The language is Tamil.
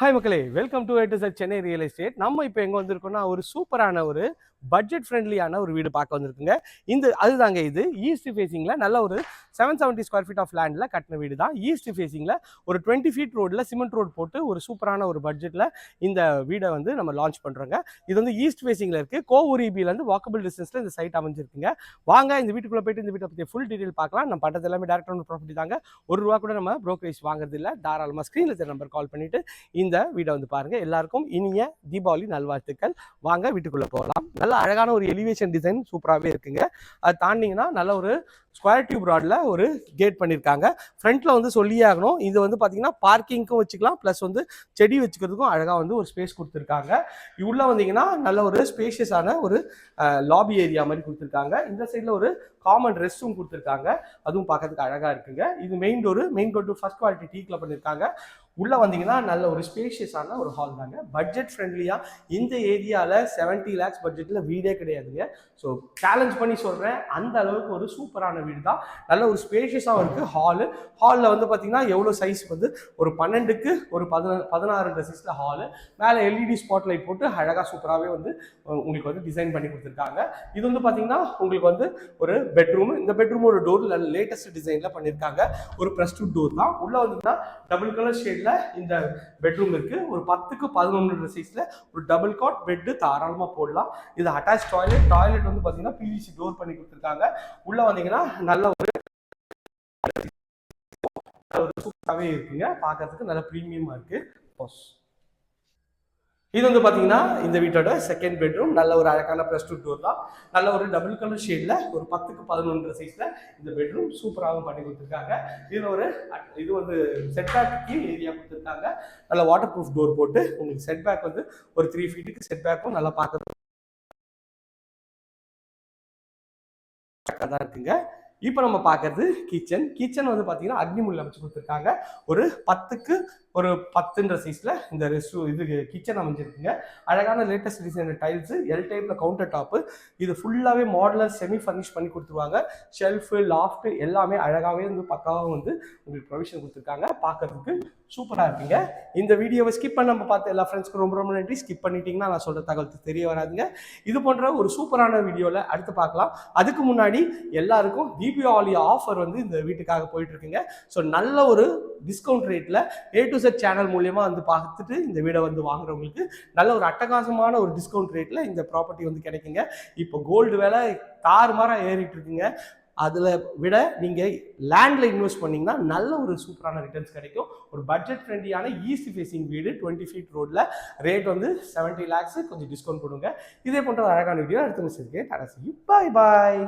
ஹாய் மக்களே. வெல்கம் டு எட்டு சார் சென்னை ரியல் எஸ்டேட் நம்ம இப்போ எங்கே வந்திருக்கோம்னா ஒரு சூப்பரான ஒரு பட்ஜெட் ஃப்ரெண்ட்லியான ஒரு வீடு பார்க்க வந்திருக்குங்க. இந்த அதுதாங்க இது. ஈஸ்ட் ஃபேஸிங்கில் நல்ல ஒரு seven seventy square feet of லேண்டில் கட்டின வீடு தான் ஈஸ்ட் ஃபேஸிங்கில் ஒரு டுவெண்ட்டி ஃபீட் ரோடில் சிமெண்ட் ரோடு போட்டு ஒரு சூப்பரான ஒரு பட்ஜெட்டில் இந்த வீடை வந்து நம்ம லான்ச் பண்ணுறோங்க இது வந்து ஈஸ்ட் ஃபேஸிங்கில் இருக்குது கோவூரிபிலேருந்து வாக்கபிள் டிஸ்டன்ஸில் இந்த சைட் அமைஞ்சிருக்குங்க. வாங்க இந்த வீட்டுக்குள்ளே போயிட்டு இந்த வீட்டை பற்றி ஃபுல் டீட்டெயில் பார்க்கலாம். நம்ம பட்டது எல்லாமே டேரக்ட் ப்ராப்பர்ட்டி தாங்க. ஒரு ரூபா கூட நம்ம ப்ரோக்கரேஜ் வாங்குறது இல்லை தாராளமாக ஸ்க்ரீனில் நம்பர் கால் பண்ணிவிட்டு இந்த வீடை வந்து பாருங்கள் எல்லாருக்கும் இனிய தீபாவளி நல்வாழ்த்துக்கள். வாங்க வீட்டுக்குள்ளே போகலாம். நல்ல அழகான ஒரு எலிவேஷன் டிசைன் சூப்பராகவே இருக்குங்க. அது தாண்டிங்கன்னா நல்ல ஒரு ஸ்கொயர் டியூப் ராடில் ஒரு கேட் பண்ணியிருக்காங்க ஃப்ரண்ட்டில் வந்து சொல்லியே ஆகணும். இது வந்து பார்த்தீங்கன்னா பார்க்கிங்க்கும் வச்சுக்கலாம். ப்ளஸ் வந்து செடி வச்சுக்கிறதுக்கும் அழகாக வந்து ஒரு ஸ்பேஸ் கொடுத்துருக்காங்க. உள்ளே வந்தீங்கன்னா நல்ல ஒரு ஸ்பேஷியஸான ஒரு லாபி ஏரியா மாதிரி கொடுத்துருக்காங்க. இந்த சைடில் ஒரு காமன் ரெஸ்ட் ரூம் கொடுத்துருக்காங்க. அதுவும் பார்க்கறதுக்கு அழகாக இருக்குங்க. இது main door main door first quality டீக்கில் பண்ணியிருக்காங்க உள்ளே வந்தீங்கன்னா நல்ல ஒரு ஸ்பேஷியஸான ஒரு ஹால் தாங்க. பட்ஜெட் ஃப்ரெண்ட்லியாக இந்த ஏரியாவில் செவன்ட்டி லேக்ஸ் பட்ஜெட்டில் வீடே கிடையாதுங்க. ஸோ சேலஞ்ச் பண்ணி சொல்கிறேன் அந்த அளவுக்கு ஒரு சூப்பரான வீடு தான் நல்ல ஒரு ஸ்பேஷியஸாகவும் இருக்குது ஹாலு ஹாலில் வந்து பார்த்தீங்கன்னா எவ்வளோ சைஸ் வந்து ஒரு பன்னெண்டுக்கு ஒரு பதினா பதினாறுன்ற சைஸில் ஹாலு மேலே எல்இடி ஸ்பாட் லைட் போட்டு அழகாக சூப்பராகவே வந்து உங்களுக்கு வந்து டிசைன் பண்ணி கொடுத்துருக்காங்க. இது வந்து பார்த்தீங்கன்னா உங்களுக்கு வந்து ஒரு பெட்ரூம் இந்த பெட்ரூமோட டோர் லேட்டஸ்ட் டிசைனில் பண்ணியிருக்காங்க ஒரு ப்ரெஸ் டூ டோர் தான். உள்ளே வந்தீங்கன்னா டபுள் கலர் ஷேடில் இந்த பெட்ரூம் இருக்குது ஒரு பத்துக்கு பதினொன்று சைஸில் ஒரு டபுள் காட் பெட்டு தாராளமாக போடலாம். இது அட்டாச் டாய்லெட் டாய்லெட் வந்து பார்த்தீங்கன்னா பிவிசி டோர் பண்ணி கொடுத்துருக்காங்க. உள்ளே வந்தீங்கன்னா நல்ல ஒரு ஒரு சூப்பராகவே இருக்குங்க. பார்க்கறதுக்கு நல்ல ப்ரீமியமாக இருக்குது இது வந்து பார்த்தீங்கன்னா இந்த வீட்டோட செகண்ட் பெட்ரூம் நல்ல ஒரு அழகான ப்ளஸ் டூ டோர் தான். நல்ல ஒரு டபுள் கலர் ஷேடில் ஒரு பத்துக்கு பதினொன்று சைஸில் இந்த பெட்ரூம் சூப்பராகவும் பண்ணி கொடுத்துருக்காங்க. இதில் ஒரு இது வந்து செட்பேக்கு ஏரியா கொடுத்துருக்காங்க. நல்ல வாட்டர் ப்ரூஃப் டோர் போட்டு உங்களுக்கு செட்பேக் வந்து ஒரு த்ரீ ஃபீட்டுக்கு செட்பேக்கும் நல்லா பார்க்க தான் இருக்குங்க. இப்போ நம்ம பார்க்கறது கிச்சன் கிச்சன் வந்து பார்த்தீங்கன்னா அக்னிமுள் அமைச்சு கொடுத்துருக்காங்க. ஒரு பத்துக்கு ஒரு பத்துன்ற சைஸில் இந்த ரெஸ்ட் இது கிச்சன் அமைஞ்சிருக்குங்க. அழகான லேட்டஸ்ட் டிசைன் டைல்ஸு எல் டைப்பில் கவுண்டர் டாப்பு இது ஃபுல்லாகவே மாடலர் செமி ஃபர்னிஷ் பண்ணி கொடுத்துருவாங்க. ஷெல்ஃபு லாஃப்ட் எல்லாமே அழகாகவே வந்து பக்காவாக வந்து உங்களுக்கு ப்ரொவிஷன் கொடுத்துருக்காங்க. பார்க்கறதுக்கு சூப்பராக இருப்பீங்க இந்த வீடியோவை ஸ்கிப் பண்ண நம்ம பார்த்து எல்லா ஃப்ரெண்ட்ஸ்க்கும் ரொம்ப ரொம்ப நன்றி. ஸ்கிப் பண்ணிட்டீங்கன்னா நான் சொல்கிற தகவல் தெரிய வராதுங்க. இது போன்ற ஒரு சூப்பரான வீடியோவில் அடுத்து பார்க்கலாம். அதுக்கு முன்னாடி எல்லாருக்கும் தீபாவளி ஆஃபர் வந்து இந்த வீட்டுக்காக போயிட்டுருக்குங்க ஸோ நல்ல ஒரு டிஸ்கவுண்ட் ரேட்டில் ஏ டு செட் சேனல் மூலியமாக வந்து பார்த்துட்டு இந்த வீடை வந்து வாங்குறவங்களுக்கு நல்ல ஒரு அட்டகாசமான ஒரு டிஸ்கவுண்ட் ரேட்டில் இந்த ப்ராப்பர்ட்டி வந்து கிடைக்குங்க. இப்போ கோல்டு விலை தாறுமாறாக ஏறிட்டு இருக்குங்க. அதில் விட நீங்கள் லேண்டில் இன்வெஸ்ட் பண்ணிங்கன்னா நல்ல ஒரு சூப்பரான ரிட்டர்ன்ஸ் கிடைக்கும். ஒரு பட்ஜெட் ஃப்ரெண்ட்லியான ஈஸி ஃபேஸிங் வீடு டுவெண்ட்டி ஃபீட் ரோட்டில் ரேட் வந்து செவன்ட்டி லேக்ஸு கொஞ்சம் டிஸ்கவுண்ட் கொடுங்க இதே போன்ற அழகான வீடியோ அடுத்த மிஸ் இருக்கேன் பாய் பாய்